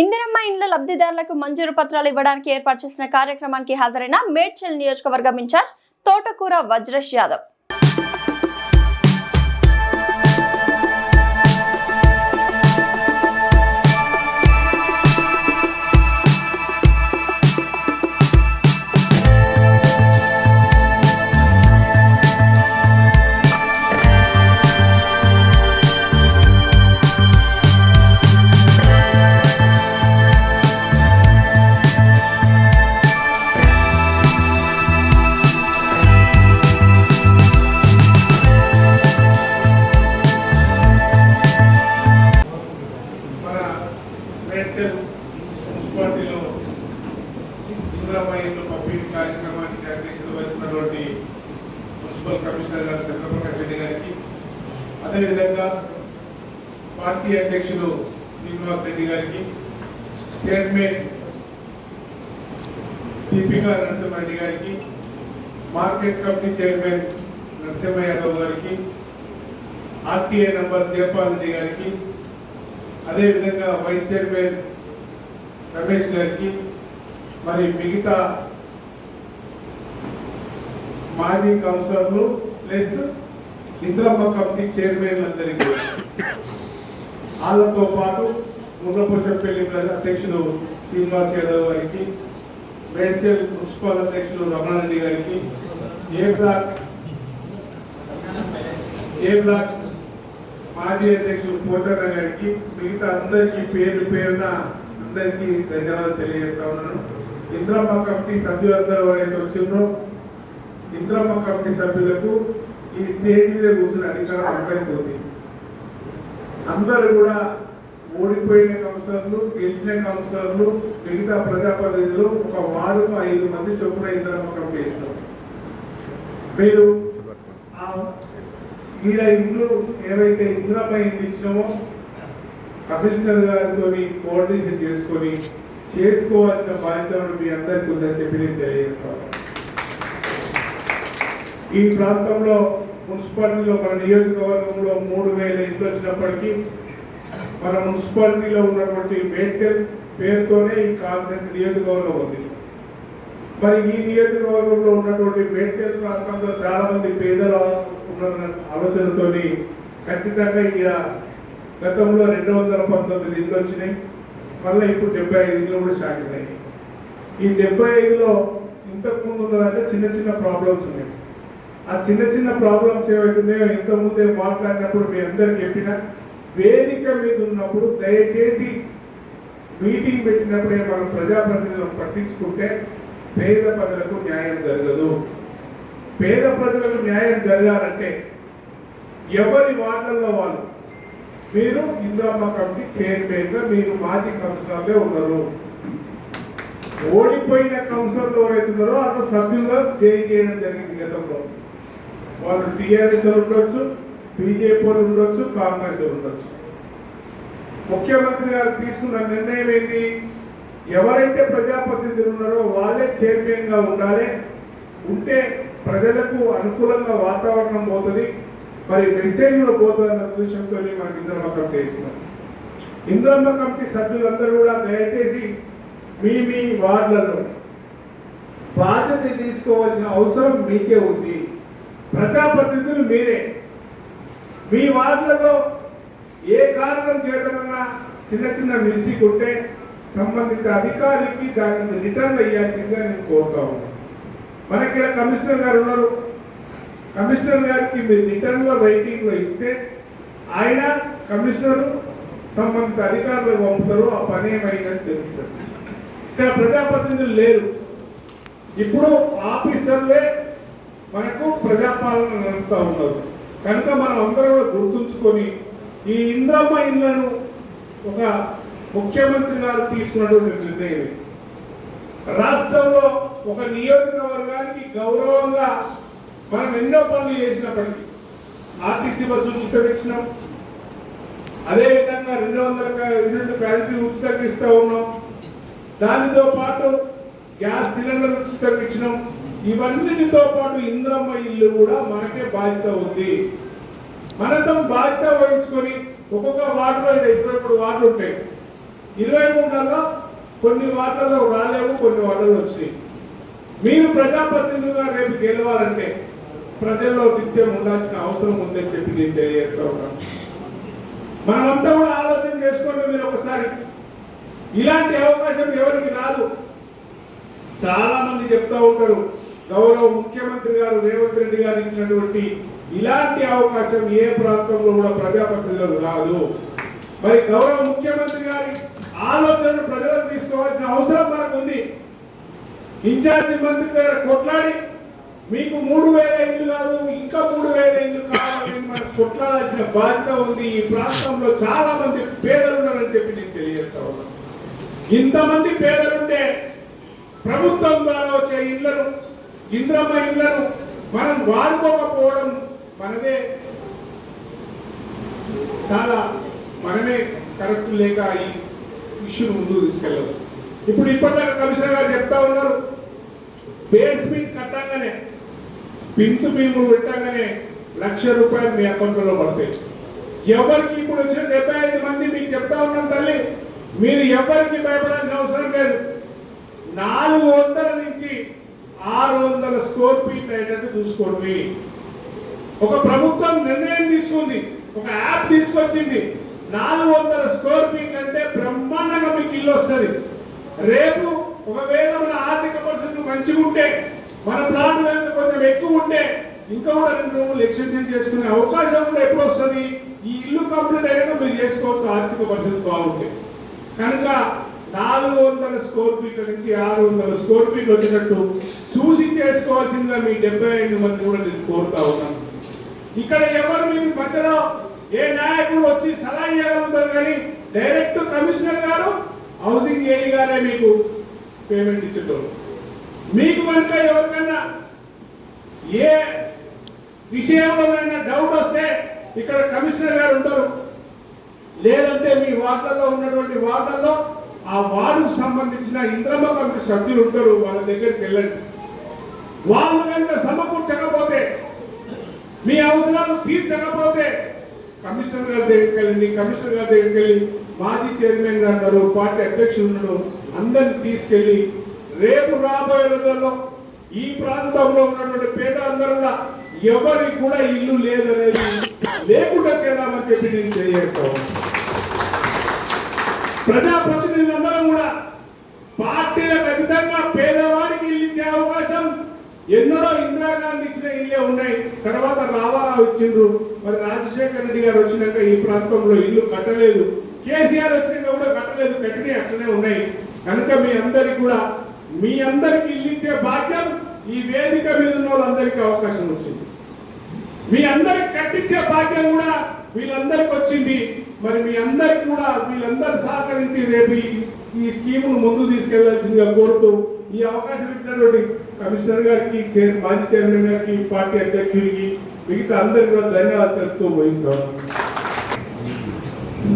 ఇందిరమ్మ ఇండ్ల లబ్ధిదారులకు మంజూరు పత్రాలు ఇవ్వడానికి ఏర్పాటు చేసిన కార్యక్రమానికి హాజరైన మేడ్చల్ నియోజకవర్గం ఇన్ఛార్జ్ తోటకూర వజ్రష్ యాదవ్. అదేవిధంగా పార్టీ అధ్యక్షులు శ్రీనివాస్ రెడ్డి గారికి చైర్మన్ దీపికా నరసింహారెడ్డి గారికి market committee chairman Narasimha Yadav గారికి ఆర్టీఏ నంబర్ జయపాల్ రెడ్డి గారికి అదేవిధంగా వైస్ చైర్మన్ రమేష్ గారికి మరి మిగతా మాజీ కౌన్సిలర్లు ప్లస్ ఇంద్రమ్మ కమిటీ చైర్మన్లందరికీ వాళ్ళతో పాటు ముర్రపోచంపల్లి అధ్యక్షులు శ్రీనివాస్ యాదవ్ గారికి మేడ్చల్ మున్సిపల్ అధ్యక్షులు రమణారెడ్డి గారికి ఏ బ్లాక్ ఏ బ్లాక్ మాజీ అధ్యక్షులు పోచన్న గారికి మిగతా అందరికీ పేరు పేరున అందరికీ ధన్యవాదాలు తెలియజేస్తా ఉన్నాను. ఇంద్రమ్మ కమిటీ సభ్యులందరూ ఎవరైతే వచ్చిందో ఇంద్రమ్మ కమిటీ సభ్యులకు ఈ స్టేజ్ మీద కూర్చుని అధికారం అందరికీ ఉంది అందరూ కూడా ఓడిపోయిన కౌన్సిలర్లు గెలిచిన కౌన్సిలర్లు మిగతా ప్రజాప్రతినిధులు ఒక వార్డుకు ఐదు మంది చొప్పున ఇంద్రమ్మ ఒక ఇస్తారు మీరు ఆ ఈడ ఇల్లు ఏవైతే ఇంద్రపై ఇల్లు ఇచ్చినామో కమిషనర్ గారితో కోఆర్డినేషన్ చేసుకొని చేసుకోవాల్సిన బాధ్యత మీ అందరికీ ఉందని చెప్పి నేను తెలియజేస్తాను. ఈ ప్రాంతంలో మున్సిపాలిటీలో మన నియోజకవర్గంలో మూడు వేల ఇంట్లో వచ్చినప్పటికీ మన మున్సిపాలిటీలో ఉన్నటువంటి మేడ్చల్ పేరుతోనే ఈ కాన్సెన్స్ నియోజకవర్గం ఉంది. మరి ఈ నియోజకవర్గంలో ఉన్నటువంటి మేడ్చల్ ప్రాంతంలో చాలా మంది పేదలు ఉన్న ఆలోచనతోని ఖచ్చితంగా ఇక గతంలో రెండు వందల పంతొమ్మిది ఇంట్లో వచ్చినాయి. మళ్ళీ ఇప్పుడు డెబ్బై ఐదు ఇంట్లో కూడా స్టార్ట్ అయినాయి. ఈ డెబ్బై ఐదులో ఇంతకుముందు ఉన్నదంటే చిన్న చిన్న ప్రాబ్లమ్స్ ఉన్నాయి. ఆ చిన్న చిన్న ప్రాబ్లమ్స్ ఏవైతున్నాయో ఇంత ముందే మాట్లాడినప్పుడు మీ అందరికి చెప్పిన వేదిక మీద ఉన్నప్పుడు దయచేసి మీటింగ్ పెట్టినప్పుడే మనం ప్రజాప్రతినిధులను పట్టించుకుంటే పేద ప్రజలకు న్యాయం జరగదు. పేద ప్రజలకు న్యాయం జరగాలంటే ఎవరి వార్డుల్లో వాళ్ళు? మీరు ఇందిరమ్మ కమిటీ చైర్మన్గా మీరు మాజీ కౌన్సిలర్లే ఉన్నారు. ఓడిపోయిన కౌన్సిలర్లు ఎవరైతున్నారో అక్కడ సభ్యులుగా చేంజ్ చేయడం జరిగింది గతంలో. వాళ్ళు టీఆర్ఎస్ ఉండొచ్చు బీజేపీ వాళ్ళు ఉండొచ్చు కాంగ్రెస్ ఉండొచ్చు. ముఖ్యమంత్రి గారు తీసుకున్న నిర్ణయం ఏంటి? ఎవరైతే ప్రజాప్రతినిధులు ఉన్నారో వాళ్ళే చైర్మన్గా ఉండాలి. ఉంటే ప్రజలకు అనుకూలంగా వాతావరణం పోతుంది. మరి మెసేజ్లో కూడా పోతుంది అన్న ఉద్దేశంతో మనం ఇంద్రమ్మ కమిటీ ఇస్తున్నాం ఇంద్రమ్మ కమిటీ సభ్యులందరూ కూడా దయచేసి మీ మీ వార్డులలో బాధ్యత తీసుకోవాల్సిన అవసరం మీకే ఉంది. ప్రజాప్రతినిధులు మీరే. మీ వార్డులలో ఏ కారణం చేతనన్నా చిన్న చిన్న మిస్టేక్ ఉంటే సంబంధిత అధికారికి దానికి రిటర్న్ అయ్యాల్సిందిగా నేను కోరుతా ఉన్నాను. మనకి ఇక్కడ కమిషనర్ గారు ఉన్నారు. కమిషనర్ గారికి మీరు రిటర్న్లో లో ఇస్తే ఆయన కమిషనరు సంబంధిత అధికారులు పంపుతారు ఆ పని ఏమైందని తెలుస్తుంది. ఇక్కడ ప్రజాప్రతినిధులు లేరు. ఇప్పుడు ఆఫీసర్లే మనకు ప్రజాపాలన నడుపుతా ఉన్నారు. కనుక మనం అందరం కూడా గుర్తుంచుకొని ఈ ఇంద్రమ్మ ఇళ్ళను ఒక ముఖ్యమంత్రి గారు తీసుకున్నటువంటి నిర్ణయం. రాష్ట్రంలో ఒక నియోజకవర్గానికి గౌరవంగా మనం ఎన్నో పనులు చేసినప్పటికీ ఆర్టీసీ బస్సు ఉచితం ఇచ్చినాం అదేవిధంగా రెండు వందల క- యూనిట్ ఉచితంగా ఇస్తూ ఉన్నాం. దానితో పాటు గ్యాస్ సిలిండర్ ఉచితంగా ఇచ్చినాం. ఇవన్నిటితో పాటు ఇంద్రమ్మ ఇల్లు కూడా మనకే బాధ్యత ఉంది. మనతో బాధ్యత వహించుకొని ఒక్కొక్క వార్డులో ఇరవై మూడు వార్డులు ఉంటాయి. ఇరవై మూడులలో కొన్ని వార్తల్లో రాలేవు కొన్ని వార్తలు వచ్చినాయి. మీరు ప్రజాప్రతినిధులుగా రేపు గెలవాలంటే ప్రజల్లో నిత్యం ఉండాల్సిన అవసరం ఉందని చెప్పి నేను తెలియజేస్తా ఉన్నాను. మనమంతా కూడా ఆలోచన చేసుకోండి మీరు ఒకసారి ఇలాంటి అవకాశం ఎవరికి రాదు. చాలా మంది చెప్తా ఉంటారు గౌరవ ముఖ్యమంత్రి గారు రేవంత్ రెడ్డి గారు ఇచ్చినటువంటి ఇలాంటి అవకాశం ఏ ప్రాంతంలో కూడా ప్రజాప్రతినిధులకు రాదు. మరి గౌరవ ముఖ్యమంత్రి గారి ఆలోచనను ప్రజలకు తీసుకోవాల్సిన అవసరం మనకు ఉంది ఇన్ఛార్జి మంత్రి దగ్గర కొట్లాడి మీకు మూడు వేల ఇండ్లు కాదు ఇంకా మూడు వేల ఇండ్లు కావాలని మనకు కొట్లాడాల్సిన బాధ్యత ఉంది. ఈ ప్రాంతంలో చాలా మంది పేదలు ఉన్నారని చెప్పి నేను తెలియజేస్తా ఉన్నాను ఇంతమంది పేదలుంటే ప్రభుత్వం ద్వారా వచ్చే ఇళ్ళను ఇంద్రమ్మ ఇంద్రను మనం వాడుకోకపోవడం మనమే చాలా మనమే కరెక్ట్ లేక ఈ ఇష్యూని ముందుకు తీసుకెళ్ళవచ్చు ఇప్పుడు ఇప్పటిదాకా కమిషనర్ గారు చెప్తా ఉన్నారు బేస్మెంట్ కట్టంగానే పింతు బిల్లు పెట్టంగానే లక్ష రూపాయలు మీ అకౌంట్లో పడతాయి. ఎవరికి ఇప్పుడు వచ్చిన డెబ్బై ఐదు మంది మీకు చెప్తా ఉన్నాను తల్లి మీరు ఎవరికి భయపడాల్సిన అవసరం లేదు. నాలుగు వందల నుంచి ఆరు వందల స్కోర్ ఫీట్ అయ్యేటట్టు చూసుకోండి. ఒక ప్రభుత్వం నిర్ణయం తీసుకుంది ఒక యాప్ తీసుకొచ్చింది. నాలుగు వందల స్క్వేర్ ఫీట్ అంటే బ్రహ్మాండంగా మీకు ఇల్లు వస్తుంది. రేపు ఒకవేళ మన ఆర్థిక పరిస్థితి మంచిగా ఉంటే మన ప్లాన్ కొంచెం ఎక్కువ ఉంటే ఇంకా కూడా రెండు రోజులు ఎక్స్టెన్షన్ చేసుకునే అవకాశం కూడా ఎప్పుడు వస్తుంది? ఈ ఇల్లు కంప్లీట్ అయ్యాక మీరు చేసుకోవచ్చు ఆర్థిక పరిస్థితి బాగుంటే. కనుక నాలుగు వందల స్కోర్ ఫీట్ల నుంచి ఆరు వందల స్కోర్ ఫీట్ వచ్చినట్టు చూసి చేసుకోవాల్సిందిగా మీ డెబ్బై ఐదు మంది కూడా నేను కోరుతా ఉన్నాను. ఇక్కడ ఎవరు మీకు మధ్యలో ఏ నాయకుడు వచ్చి సలహా ఇవ్వగలుగుతారు కానీ డైరెక్ట్ కమిషనర్ గారు హౌసింగ్ ఏఈ గారే మీకు పేమెంట్ ఇచ్చేటోళ్ళు. మీకు కనుక ఎవరికైనా ఏ విషయంలోనైనా డౌట్ వస్తే ఇక్కడ కమిషనర్ గారు ఉంటారు. లేదంటే మీ వార్తల్లో ఉన్నటువంటి వార్తల్లో ఆ వార్డుకు సంబంధించిన ఇంద్రమ్మ కమిటీ సభ్యులు ఉంటారు వాళ్ళ దగ్గరికి వెళ్ళండి. వాళ్ళు కనుక సమకూర్చకపోతే మీ అవసరాలు తీర్చకపోతే కమిషనర్ గారి దగ్గరికి వెళ్ళండి కమిషనర్ గారి దగ్గరికి వెళ్ళి మాజీ చైర్మన్ గారు పార్టీ అధ్యక్షులను ఉన్నారు అందరిని తీసుకెళ్ళి రేపు రాబోయే రోజుల్లో ఈ ప్రాంతంలో ఉన్నటువంటి పేద అందరూ కూడా ఎవరికి కూడా ఇల్లు లేదనేది లేకుండా చేద్దామని చెప్పి నేను తెలియజేస్తాను ప్రజాప్రతి కూడా పార్టీలకు అతీతంగా పేదవాడికి ఇల్లు ఇచ్చే అవకాశం ఎన్నో ఇందిరాగాంధీ ఇచ్చిన ఇల్లే ఉన్నాయి. తర్వాత రామారావు ఇచ్చిండ్రు. మరి రాజశేఖర రెడ్డి గారు వచ్చినాక ఈ ప్రాంతంలో ఇల్లు కట్టలేదు. కేసీఆర్ వచ్చినాక కూడా కట్టలేదు. కట్టినవి అట్లనే ఉన్నాయి. కనుక మీ అందరికి కూడా మీ అందరికి ఇల్లు ఇచ్చే భాగ్యం ఈ వేదిక మీద ఉన్న వాళ్ళందరికీ అవకాశం వచ్చింది. మీ అందరికి కట్టించే భాగ్యం కూడా వీళ్ళందరికి వచ్చింది. మరి మీ అందరికి కూడా వీళ్ళందరూ సహకరించి రేపు ఈ- ఈ స్కీమును ముందు తీసుకెళ్ళాల్సిందిగా కోరుతూ ఈ అవకాశం ఇచ్చినటువంటి కమిషనర్ గారికి చైర్ మాజీ చైర్మన్ గారికి పార్టీ అధ్యక్షుడికి మిగతా అందరికి కూడా ధన్యవాదాలు తెలుపుతూ ముగిస్తాను